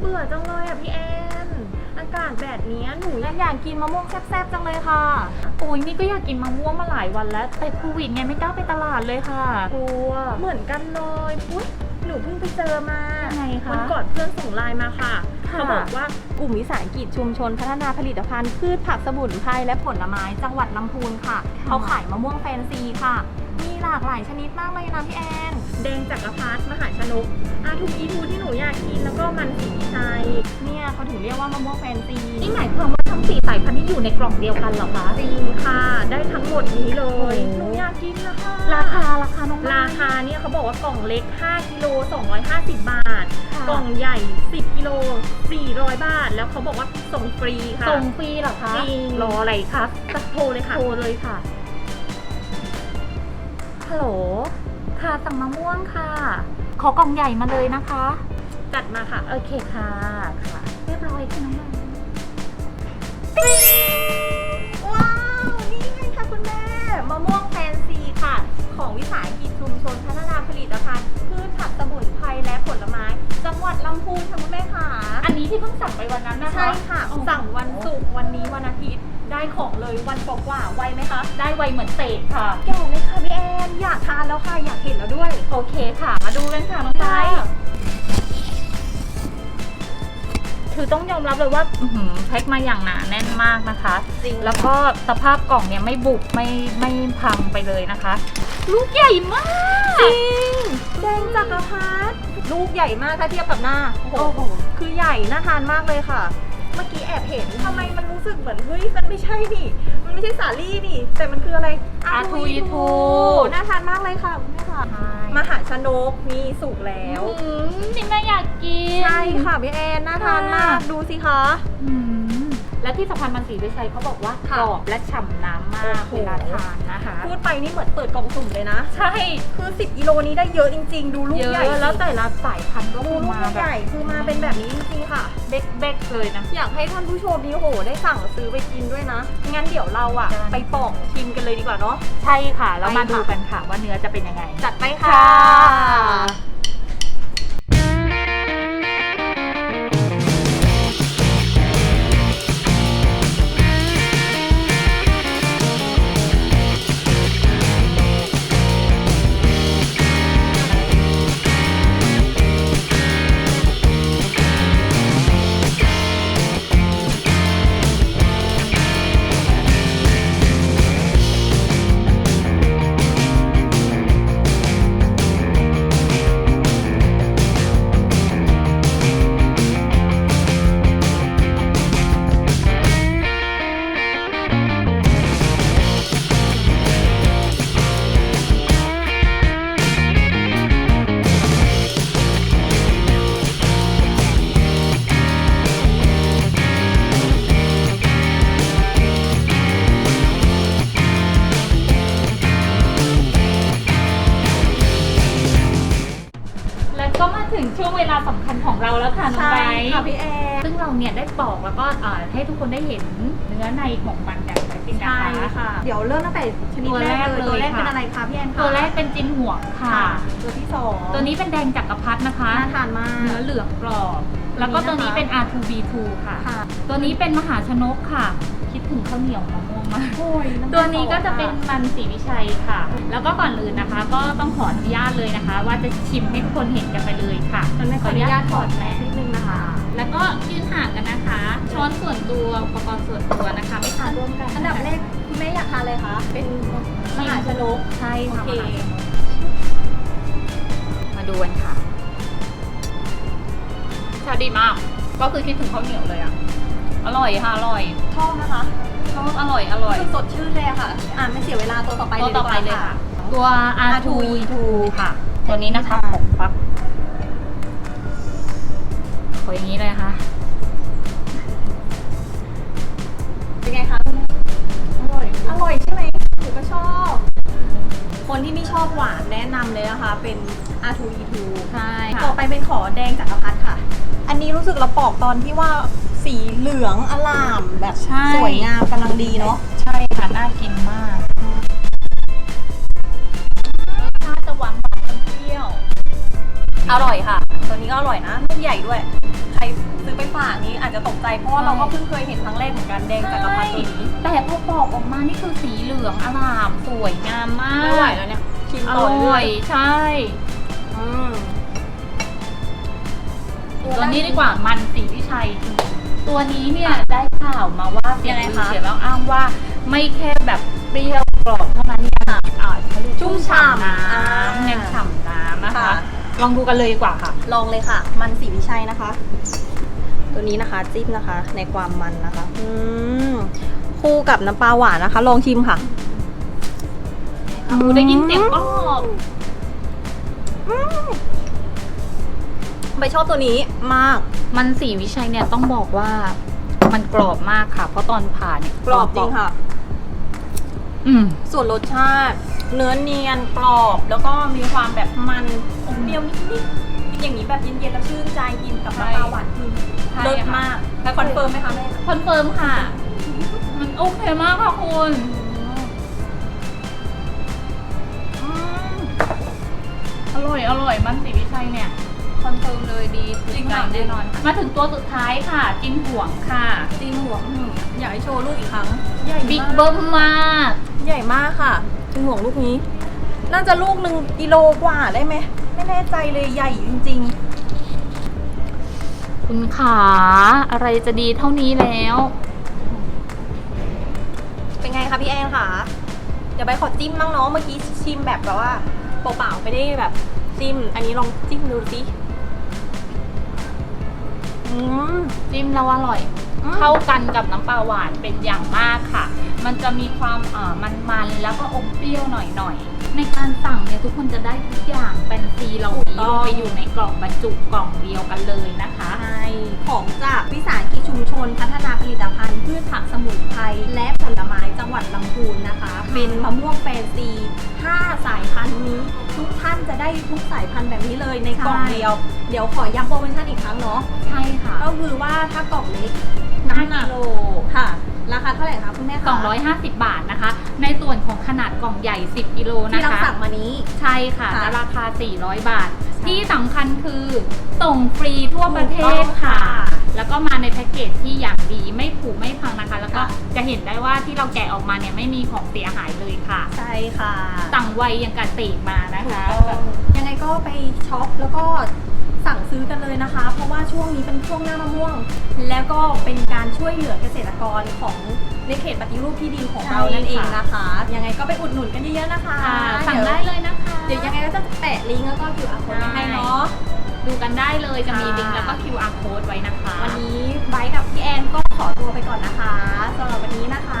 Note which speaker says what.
Speaker 1: เบื่อจังเลยอะพี่แอน อากาศแบบเนี้ยหนูยังอยากกินมะม่วงแซ่บๆจังเลยค่ะ
Speaker 2: โอ้ยนี่ก็อยากกินมะม่วงมาหลายวันแล้ว แต่โควิดไงไม่กล้าไปตลาดเลยค่ะ กลัว
Speaker 1: เหมือนกันเลยอุ๊ยหนูเพิ่งไปเจอมา
Speaker 2: ยังไงคะ
Speaker 1: วันก่อนเพื่อนส่งไลน์มาค่ะ
Speaker 2: ค่ะ
Speaker 1: เขาบอกว่ากลุ่มวิสาหกิจชุมชนพัฒนาผลิตภัณฑ์พืชผักสมุนไพรและผลไม้จังหวัดลำพูนค่ะ เขาขายมะม่วงแฟนซีค่ะ มีหลากหลายชนิดมากเลยนะพี่แอน แดงจักรพรรดิมหาชนกอาทูอีทูที่หนูอยากกินแล้ วก็มันสีวิชัยเนี่ยเขาถึงเรียกว่ามะม่วงแฟนซี
Speaker 2: นี่หมายความว่าทั้งสี่สายพันธุ์ที่อยู่ในกล่องเดียวกันเหรอคะ
Speaker 1: จริงค่ะ ได้ทั้งหมดนี้เลย
Speaker 2: โอ้
Speaker 1: หนูอยากกินนะคะ
Speaker 2: ราคาราคาน้อง
Speaker 1: ราคาเนี่ยเขาบอกว่ากล่องเล็ก 5กิโล250 บาท
Speaker 2: ค่ะ
Speaker 1: กล่องใหญ่ 10กิโล400 บาท แล้วเขาบอกว่าส่งฟรีค่ะ
Speaker 2: ส่งฟรีเหรอคะ
Speaker 1: จริง
Speaker 2: รออะไรครับ
Speaker 1: โทรเลยค่ะ
Speaker 2: โทรเลยค่ะฮัลโหลค่ะสั่งมะม่วงค่ะ ขอกล่องใหญ่มาเลยนะคะ
Speaker 1: จัดมาค่ะ
Speaker 2: โอเคค่ะค่ะ เรียบร้อยค่ะน้องใหม่
Speaker 1: ว้าว นี่ไงค่ะคุณแม่ มะม่วงแฟนซีค่ะ ของวิสาหกิจชุมชนพัฒนาผลิตภัณฑ์พืชผักสมุนไพรและผลไม้ จังหวัดลำพูนค่ะคุณแม่ค่ะ
Speaker 2: อันนี้ที่เพิ่งสั่งไปวันนั้นนะคะ
Speaker 1: ใช่ค่ะ
Speaker 2: โอ้โห
Speaker 1: สั่งวันศุกร์วันนี้วันอาทิตย์ ได้ของเลยวันกว่าๆไวไหมคะ
Speaker 2: ได้ไวเหมือนเศษค่ะ
Speaker 1: แก่เลยค่ะพี่แอน อยากทานแล้วค่ะ อยากเห็นแล้วด้วย
Speaker 2: โอเคค่ะ มาดูกันค่ะน้องไบร์ท คือต้องยอมรับเลยว่าอื้อหือแพ็คมาอย่างหนาแน่นมากนะคะ
Speaker 1: จริง
Speaker 2: แล้วก็สภาพกล่องเนี่ยไม่บุบไม่ไม่พังไปเลยนะคะ ลูกใหญ่มาก
Speaker 1: จริง แดงจักรพรรดิลูกใหญ่มากถ้าเทียบกับหน้า โอ้โห
Speaker 2: โอ้โห
Speaker 1: คือใหญ่น่าทานมากเลยค่ะ เมื่อกี้แอบเห็นทำไมมันรู้สึกเหมือนเฮ้ยมันไม่ใช่นี่ มันไม่ใช่สาลี่นี่ แต่มันคืออะไร
Speaker 2: R2E2
Speaker 1: น่าทานมากเลยค่ะคุณแม่ค่ะมหาชนกนี่สุกแล้ว
Speaker 2: อืมนี่แม่อยากกิน
Speaker 1: ใช่ค่ะพี่แอนน่าทานมาก
Speaker 2: ค่ะ
Speaker 1: ดูสิคะ
Speaker 2: อืม และที่สะพานมันสีวิชัยเขาบอกว่าก
Speaker 1: ค่ะ
Speaker 2: รอบและฉ่ำน้ำมาก
Speaker 1: โอ้โห
Speaker 2: เวลาทานนะคะ
Speaker 1: พูดไปนี่เหมือนเปิดกล่องสุ่มเลยนะ
Speaker 2: ใช่
Speaker 1: คือ 10กิโลนี้ได้เยอะจริง ๆ ดูลูก
Speaker 2: เย
Speaker 1: ใหญ่
Speaker 2: อะแล้วแต่ละสายพันธุ์ก็
Speaker 1: ดู
Speaker 2: คือ
Speaker 1: ลูก
Speaker 2: มาแบ
Speaker 1: ให
Speaker 2: บ
Speaker 1: ญ่คือมาเป็นแบบนี้จริงๆค่ะ
Speaker 2: เบ๊กเบ๊กๆเลยนะ
Speaker 1: อยากให้ท่านผู้ชมนี่โหได้สั่งซื้อไปกินด้วยนะ งั้นเดี๋ยวเราอะ
Speaker 2: ได้
Speaker 1: ไปปอกชิมกันเลยดีกว่าเนาะ
Speaker 2: ใช่ค่ะ แล้ว
Speaker 1: ไป
Speaker 2: มา
Speaker 1: ค่ะ
Speaker 2: ดูกันค่ะว่าเนื้อจะเป็นยังไง
Speaker 1: จัดไปค่ะ
Speaker 2: เวลาสำคัญของเราแล้วค่ะน้อง
Speaker 1: ใช่
Speaker 2: ไบร์
Speaker 1: ค่ะ
Speaker 2: ท
Speaker 1: พี่แอน
Speaker 2: ซึ่งเราเนี่ยได้ปอกแล้วก็เอ่อให้ทุกคนได้เห็นเนื้อในของมันกันไปเป็นนะ
Speaker 1: ใช่
Speaker 2: คะ
Speaker 1: ค่ะ เดี๋ยวเริ่มตั้งแต่ชนิดแรกเลย
Speaker 2: ตัว
Speaker 1: ตัว
Speaker 2: แร
Speaker 1: แร
Speaker 2: ก
Speaker 1: ก
Speaker 2: เลย
Speaker 1: เป็นอะไรคะพี่แอนคะ
Speaker 2: ตัวแรกเป็นจินห่วงค่ะ
Speaker 1: ค่ะ ตัวที่สอง
Speaker 2: ตัวนี้เป็นแดงจักรพรรดินะคะ
Speaker 1: น่าทานมาก
Speaker 2: เนื้อเหลืองกรอบ แล้วก็ตัวนี้เป็น R2B2 ค่ะ
Speaker 1: ค่ะ
Speaker 2: ตัวนี้เป็นมหาชนกค่ะคิด ถึงข้าวเหนียวมะม่วงมาก
Speaker 1: โอ้ยำ
Speaker 2: ตัวนี้ก็จะ
Speaker 1: ค่
Speaker 2: เป็นมันสีวิชัยค่ะ แล้วก็ก่อนอื่นนะคะ ก็ต้องขออนุญาตเลยนะคะ ว่าจะชิมให้ทุกคนเห็นกันไปเลยค่ะ
Speaker 1: ตอนนี้ขออนุญาตถอดแมสนิดนึงนะคะ
Speaker 2: แล้วก็ยืนห่างกันนะคะ ช้อนส่วนตัวอุปกรณ์ส่วนตัวนะคะ ไม่ทานร่วมกัน
Speaker 1: อันดับแรกคุณแม่อยากทานอะไรคะ เป็นมหาชนก
Speaker 2: ใช่
Speaker 1: โอ
Speaker 2: ค่ะ
Speaker 1: เค
Speaker 2: มาดูกันค่ะชาดีมาก ก็คือคิดถึงข้าวเหนียวเลยอะ อร่อยค่ะอร่อย
Speaker 1: ชอบนะคะ
Speaker 2: ชอบอร่อยอร่อย
Speaker 1: รู้สึกสดชื่นเลยอะค่ะ อ่าไม่เสียเวลาตัวต่อไป
Speaker 2: ตัวต่อไปเลยค่ะ ตัว R2
Speaker 1: R2E2
Speaker 2: ค่ะ ตัวนี้นะคะ
Speaker 1: ค่ะ
Speaker 2: ผมปั๊บขออย่างนี้เลยค่ะ
Speaker 1: เป็นไงคะ
Speaker 2: อร่อย
Speaker 1: อร่อยใช่ไหมหนูก็ชอบ คนที่ไม่ชอบหวานแนะนำเลยนะคะ เป็น R2E2
Speaker 2: ใช่
Speaker 1: ต่อไปเป็นขอแดงจักรพรรดิค่ะ อันนี้รู้สึกเราปอกตอนที่ว่า สีเหลืองอลามแบบ
Speaker 2: ใช่
Speaker 1: สวยงามกำลังดีเนาะ
Speaker 2: ใช่ค่ะน่ากินมากรสชาติจะหวานหวานเปรี้ยว
Speaker 1: อร่อยค่ะ ตัวนี้ก็อร่อยนะลูกใหญ่ด้วย ใครซื้อไปฝากนี้อาจจะตกใจเพราะว่าเราก็เพิ่งเคยเห็นครั้งแรกเหมือนกันแดงจักรพรรดิตัวนี้
Speaker 2: แต่พอปอกออกมานี่คือสีเหลืองอร่ามสวยงามมาก
Speaker 1: ไม่ไหวแล้วเนี่ยชิม
Speaker 2: อ
Speaker 1: ต่อ
Speaker 2: ร่
Speaker 1: เรื่
Speaker 2: อ
Speaker 1: อยย
Speaker 2: ใช่
Speaker 1: ๆอืม
Speaker 2: ตัวนี้ดีกว่ามันสีวิชัย ตัวนี้เนี่ยได้ข่าวมาว่าเสียงลือเสียงแล้วอ้างว่าไม่แค่แบบเปรี้ยวกรอบเท่านั้นยังอ่าเขาเรียก
Speaker 1: ชุ่มฉ่ำ
Speaker 2: น้
Speaker 1: อ่าำ
Speaker 2: ยังฉ่ำน้ำนะคะ
Speaker 1: ค่ะ
Speaker 2: ลองดูกันเลยดีกว่าค่ะ
Speaker 1: ลองเลยค่ะ มันสีวิชัยนะคะ ตัวนี้นะคะจิ้มนะคะ ในความมันนะคะอืมคู่กับน้ำปลาหวานนะคะ ลองชิมค่ะ
Speaker 2: ดูได้ยินเสียงกรอบ
Speaker 1: ใบชอบตัวนี้มาก
Speaker 2: มันสีวิชัยเนี่ยต้องบอกว่ามันกรอบมากค่ะ เพราะตอนผ่าเนี่ย
Speaker 1: กรอบจริงค่ะ
Speaker 2: อืม
Speaker 1: ส่วนรสชาติ เนื้อเนียนกรอบ แล้วก็มีความแบบมันอมเปรี้ยวนิดๆกินอย่างนี้แบบเย็นๆแล้วชื่นใจกินกับน้ำปลาหวานคือ
Speaker 2: ใช่
Speaker 1: เลิศ
Speaker 2: ค่ะ
Speaker 1: มากแล้วคอนเฟิร์มไหมคะแม่
Speaker 2: คอนเฟิร์มค่ะ มันโอเคมากค่ะคุณ
Speaker 1: อืม
Speaker 2: อร่อยอร่อยมันสีวิชัยเนี่ย คอนเฟิร์มเลยดีถูก
Speaker 1: จริง
Speaker 2: ใจ
Speaker 1: ค่ะ
Speaker 2: แน่นอนมาถึงตัวสุดท้ายค่ะ จิ้นห่วงค่ะ
Speaker 1: จีนหัวอืมอยากให้โชว์ลูกอีกครั้ง ใหญ่
Speaker 2: บิ๊ก
Speaker 1: มาก
Speaker 2: เบิ้มมาก
Speaker 1: ใหญ่มากค่ะจีนห่วงลูกนี้ น่าจะลูกหนึ่งกิโลกว่าได้ไหมไม่แน่ใจเลยใหญ่จริง
Speaker 2: คุณขาอะไรจะดีเท่านี้แล้ว
Speaker 1: ๆ เป็นไงคะพี่แอนคะเดี๋ยวไปขอจิ้มบ้างเนาะเมื่อกี้ชิมแบบแบบว่าเปล่าๆไม่ได้แบบ จิ้ม อันนี้ลองจิ้มดูสิอืม
Speaker 2: จิ้มแล้วอร่อย
Speaker 1: อืม
Speaker 2: เข้ากันกับน้ำปลาหวานเป็นอย่างมากค่ะ มันจะมีความอ่ามันๆ แล้วก็อมเปรี้ยวหน่อยๆ ในการสั่งเนี่ยทุกคนจะได้ทุกอย่างแฟนซีเหล่านี้ลงไปอยู่ในกล่องบรรจุกล่องเดียวกันเลยนะคะ
Speaker 1: ใช่ของจากวิสาหกิจชุมชน พัฒนาผลิตภัณฑ์พืชผักสมุนไพรและผลไม้จังหวัดลำพูนนะคะ เป็นมะม่วงแฟนซี5สายพันธุ์นี้ ทุกท่านจะได้ทุกสายพันธุ์แบบนี้เลยในกล่อง
Speaker 2: ใช่
Speaker 1: เดียว เดี๋ยวขอย้ำโปรโมชั่นอีกครั้งเนาะ
Speaker 2: ใช่ค่ะ
Speaker 1: ก็คือว่าถ้ากล่องเล็ก น้ำหนัก
Speaker 2: 5กิโล
Speaker 1: ค่ะ ราคาเท่าไหร่คะคุณแม่คะ
Speaker 2: 250 บาทนะคะ ในส่วนของขนาดกล่องใหญ่ 10กิโล
Speaker 1: ที่
Speaker 2: นะ
Speaker 1: เรา
Speaker 2: คะ
Speaker 1: สั่งมานี้
Speaker 2: ใช่ค่ะ
Speaker 1: ค่ะ
Speaker 2: จะราคา 400 บาท
Speaker 1: ใช่
Speaker 2: ที่สำคัญคือส่งฟรีทั่วประเท
Speaker 1: ถูกต้
Speaker 2: ศ
Speaker 1: อง
Speaker 2: ค่ะ
Speaker 1: ค่ะ
Speaker 2: แล้วก็มาในแพ็กเกจที่อย่างดีไม่ผุไม่พังนะคะ แล้วก็
Speaker 1: ค่ะ
Speaker 2: จะเห็นได้ว่าที่เราแกะออกมาเนี่ยไม่มีของเสียหายเลยค่ะ
Speaker 1: ใช่ค่ะ
Speaker 2: สั่งไวยังกะติมานะ
Speaker 1: ถูก
Speaker 2: คะ
Speaker 1: ต้องยังไงก็ไปช็อปแล้วก็ สั่งซื้อกันเลยนะคะ เพราะว่าช่วงนี้เป็นช่วงหน้ามะม่วง แล้วก็เป็นการช่วยเหลือเกษตรกรของในเขตปฏิรูปที่ดินของเรานั่นเองนะคะ ยังไงก็ไปอุดหนุนกันเยอะๆนะคะ
Speaker 2: ค่ะสั่ง
Speaker 1: เยว
Speaker 2: ได้เลยนะคะ
Speaker 1: เดี๋ยวยังไงก็จะแปะลิงก์แล้วก็ QR code ไว้ให้เนาะ
Speaker 2: ดูกันได้เลยจะมี
Speaker 1: ค่ะ
Speaker 2: ลิงก์แล้วก็ QR code ไว้นะคะ
Speaker 1: วันนี้ไบร์ทกับพี่แอนก็ขอตัวไปก่อนนะคะสำหรับวันนี้นะคะ